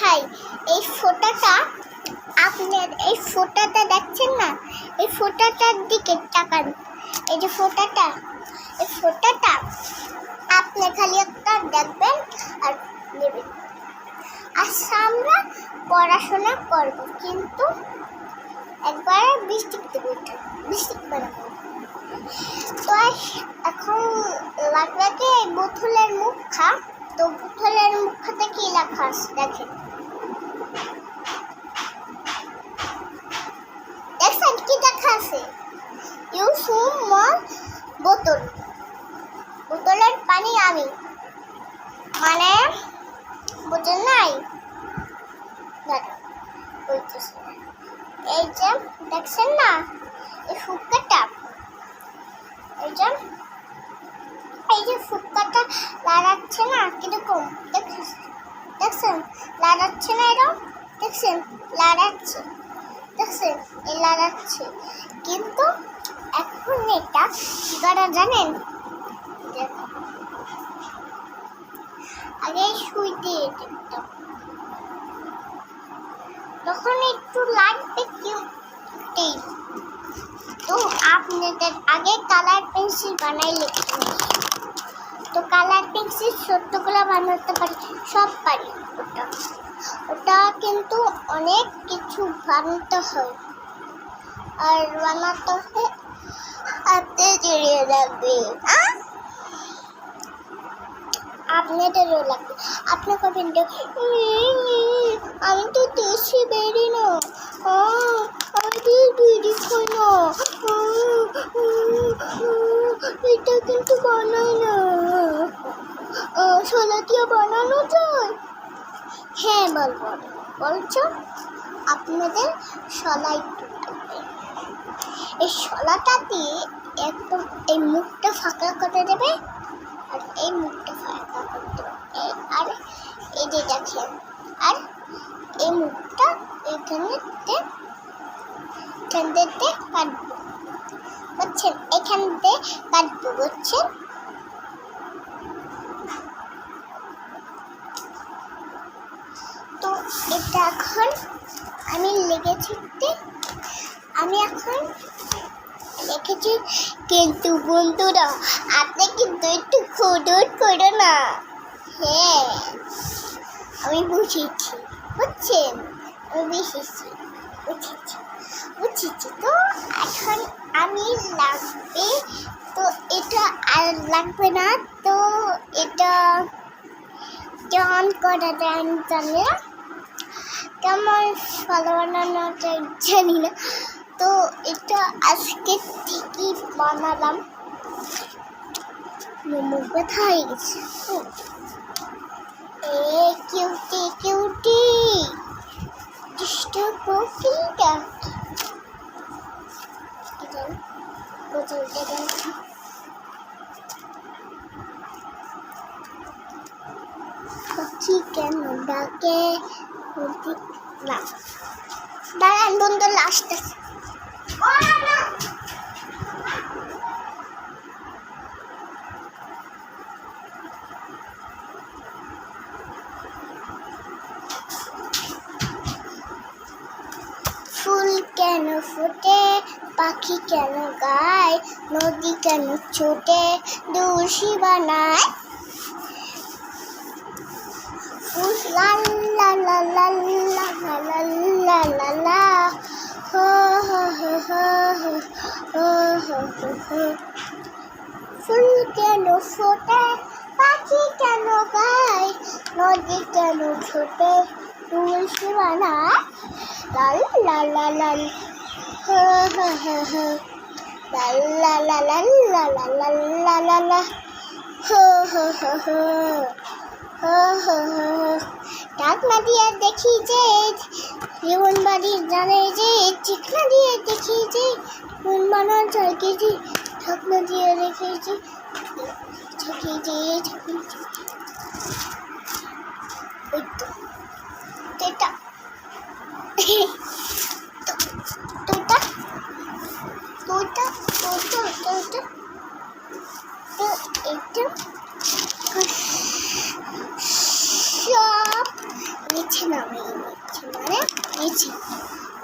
দেখাই এই ফোটাটা আপনার, এই ফোটাটা দেখছেন না? এই ফোটাটার দিকে তাকান। এই যে ফোঁটাটা, এই ফোঁটাটা আপনি খালি একটা দেখবেন আর নেবেন। আচ্ছা আমরা পড়াশোনা করব, কিন্তু একবার বৃষ্টিক দেবো বৃষ্টিক বানাবো তো এখন লাগবে বোতলের মুখা? তো বোতলের মুখাতে কি লেখা আছে? দেখেন। ইউ সুম মল বোতল। বোতলের পানি আমি। মানে বোতল নাই। এই যে, দেখছেন না? এই ফুটকাটা এই যে এই যে ফুটকাটা লাড়াচ্ছে না কীরকম? দেখছেন? লাড়াচ্ছে না এরকম দেখছেন? লাড়াচ্ছে দেখছেন? এই লাড়াচ্ছে কিন্তু এখন এটা কি করা জানেন? আগে দিয়ে দেখতাম তখন একটু লাগবে কি তো আপনাদের আগে কালার পেন্সিল বানাই লিখতে তো কালার পেন্সিল ছোট্টগুলো বানাতে পারি, সব পারি। ওটা ওটা কিন্তু অনেক কিছু বানাতে হয়। আর বানাতে হয় কাঁপতে জড়িয়ে যাবে হ্যাঁ? আপনি এটা রো লাগবে। আপনার কমেন্টে আমি তো দেশে বেরি না। আমি তো তৈরি খাই না এটা কিন্তু বানাই না। সলাতিয়া বানানো যায়? হ্যাঁ বল বল। বলছো? আপনাদের সলাই এই শলাটা দিয়ে একদম এই মুখটা ফাঁকা করে দেবে আর এই মুখটা ফাঁকা হবে। এই আর এই যে দেখেন, আর এই মুখটা এখানে এখান থেকে কাটবো। বুঝছেন? এখান থেকে কাটবো, বুঝছেন? তো এটা এখন আমি লেগেছি আমি এখন লিখেছি কিন্তু বন্ধুরা, আপনি কিন্তু একটু খুদুর করো না। হ্যাঁ আমি বুঝেছি, বুঝছেন? আমি বুঝেছি বুঝেছি বুঝেছি তো? এখন আমি লাগবে তো এটা আর লাগবে না তো এটা অন করা যায় জানি না। কেমন ভালো বানানো জানি না। তো এটা আজকে ঠিকই বানালাম। মোমো ব্যথা হয়ে গেছে। এ কিউটি কিউটি। কোকিলটা এটা বোতলটা ডাকে? না। দাঁড়ান বন্ধু লাস্ট আছে ফুল কেন ফোটে? পাখি কেন গায়? নদী কেন ছোটে? দোষী বানায়? ফুল লা লা লা লা লা লা লা লা হো হো হো হো হো হো হো। ফুল কেন ফোটে? পাখি কেন গায়? নদী কেন ছোটে? তুলসী বানায়? লাল লা লা লাল হো হো হো হো লাল লা লা লাল লা লা লা লা লা লা হো হো হো হো হো হো হো ডাকনা দিয়ে দেখি যে জীবন বাড়ি জানে যে চিকনা দিয়ে দেখি যে মন মানা জাগে যে দিয়ে রেখেছি ঝাঁকি যে ঝাঁকি ওই তো এটা তোটা তোটা তোটা তোটা এটা সব নিচে নামিয়ে মানে নিচে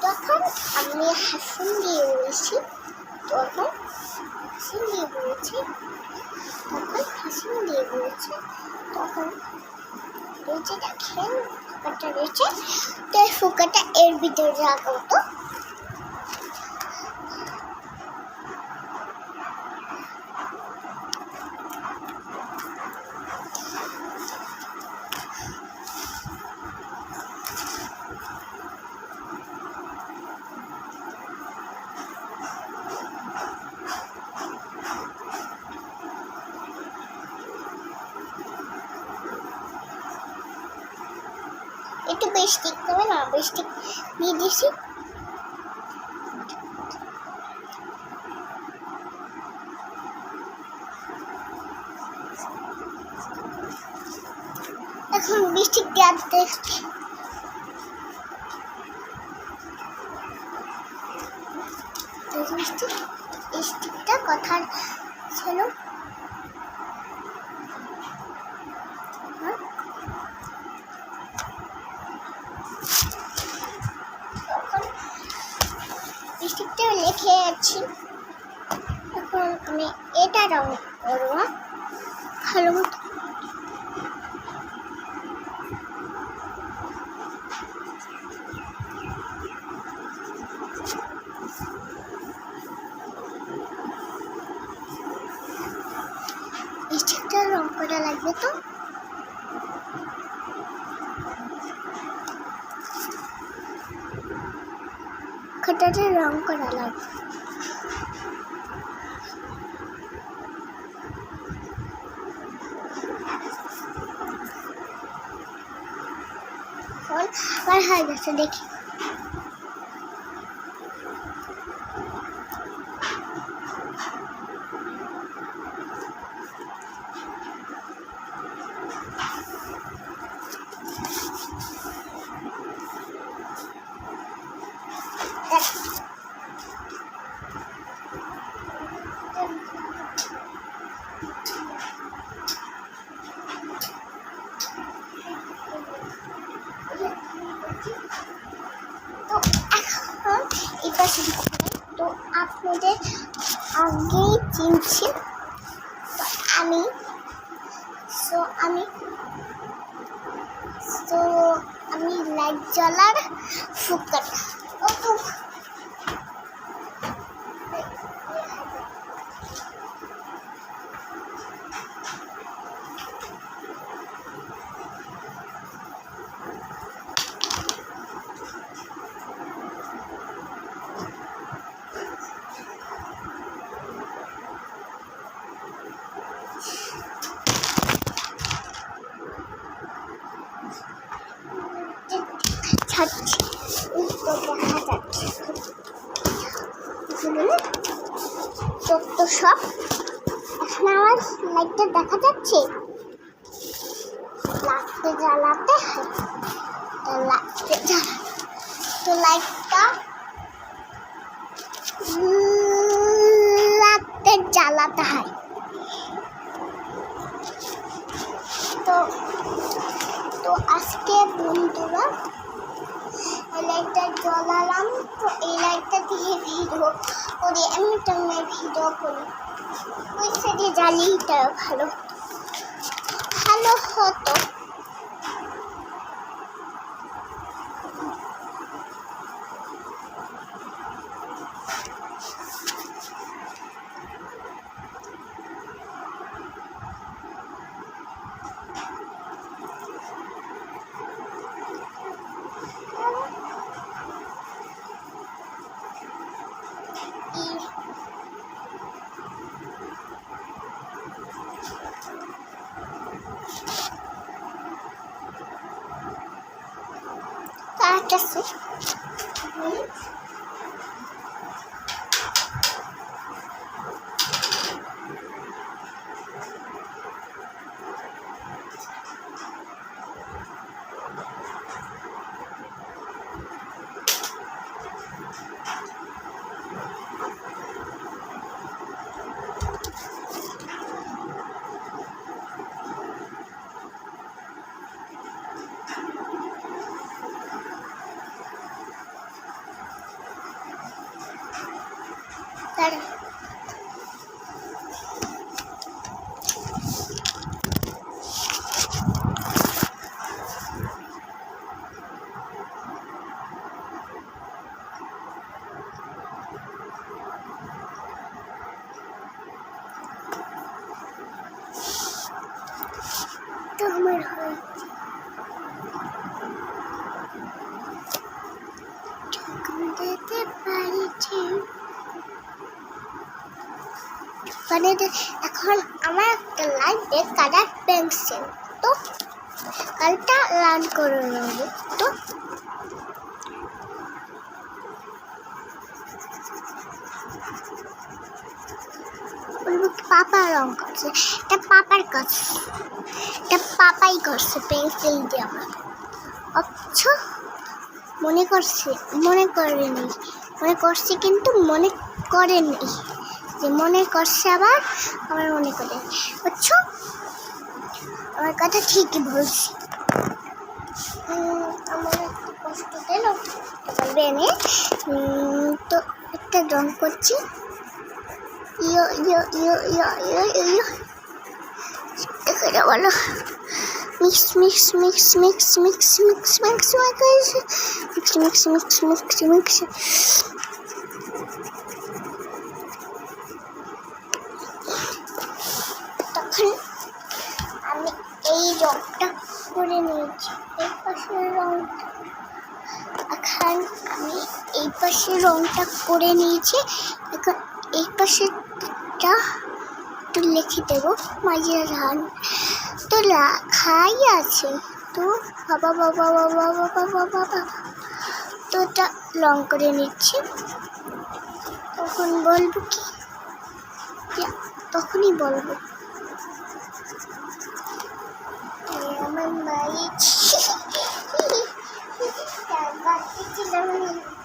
তখন আমি হাসুন দিয়ে বলেছি, তখন হাসুন দিয়ে বলেছি তখন হাসুন দিয়ে বলেছি তখন রয়েছে দেখেন ফুকাটা রয়েছে। তো ফুকাটা এর ভিতরে রাখা হতো একটু বেশ ঠিক হবে, না বেশ ঠিক দিয়ে দিছি এখন বৃষ্টি গ্যাস দেখছি। বৃষ্টি বৃষ্টিটা কথার হ্যাঁ তখন ডিস্ট্রিক্টে লিখে আছি। এখন আমি এটা রং করব ভালো মতো। রং করা লাগবে তো? খাতাটা রং করা লাগবে এখন আবার হয়ে গেছে তো এখন এটা শুরু করে তো আপনাদের আগেই চিনছি। তো আমি সো আমি তো আমি লাইট জ্বলার ফুকার ও ছাড়ছি তো দেখা যাচ্ছে বুঝলেন? তো সব এখন আমার লাইটটা দেখা যাচ্ছে? লাইটটা জ্বালাতে হয়। তো লাইটটা জ্বালা তো লাইটটা লাইটটা জ্বালাতে হয়। তো তো আজকে বন্ধুরা লাইটটা জ্বালালাম, তো এই লাইটটা দিয়ে ভিডিও করি আমি তোমার ভিডিও করি। ওই সাইডে এটা ভালো। ভালো হতো এই তার দাঁড়া আমার হয়েছে ঠাকুর দিতে পারছি যে- এখন আমার একটা লাগবে কালার পেন্সিল তো কালটা লাল করে নেব তো পাপা রং করছে। এটা পাপার কাজ। এটা পাপাই করছে পেন্সিল দিয়ে আমার অথচ মনে করছে, মনে করেনি। মনে করছে কিন্তু মনে করেনি। যে মনে করছে আবার আমার মনে করে বুঝছ আমার কথা ঠিকই বলছি আমার একটু কষ্ট দিল বেনে তো একটা রং করছি ইয়ো ইয়ো ইয়ো ইয়ো ইয়ো ইয়ো যাও বলো mix mix mix mix mix mix mix mix mix mix mix mix mix তখন আমি এই রংটা করে নিয়েছি। এই পাশের রংটা। এখন আমি এই পাশের রংটা করে নিয়েছি। এখন এই পাশেরটা একটু লিখে দেবো। মাঝের রান। তো লেখাই আছে। তো বাবা বাবা বাবা বাবা বাবা বাবা তো ওটা রং করে নিচ্ছি। তখন বলব কি? তখনই বলব। mình mới Chào các chị em.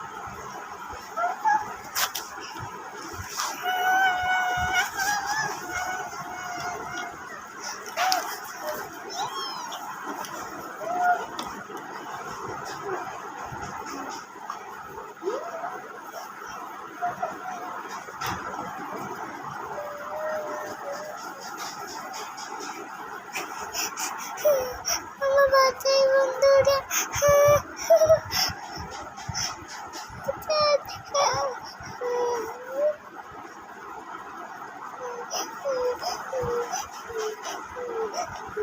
嘿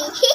嘿。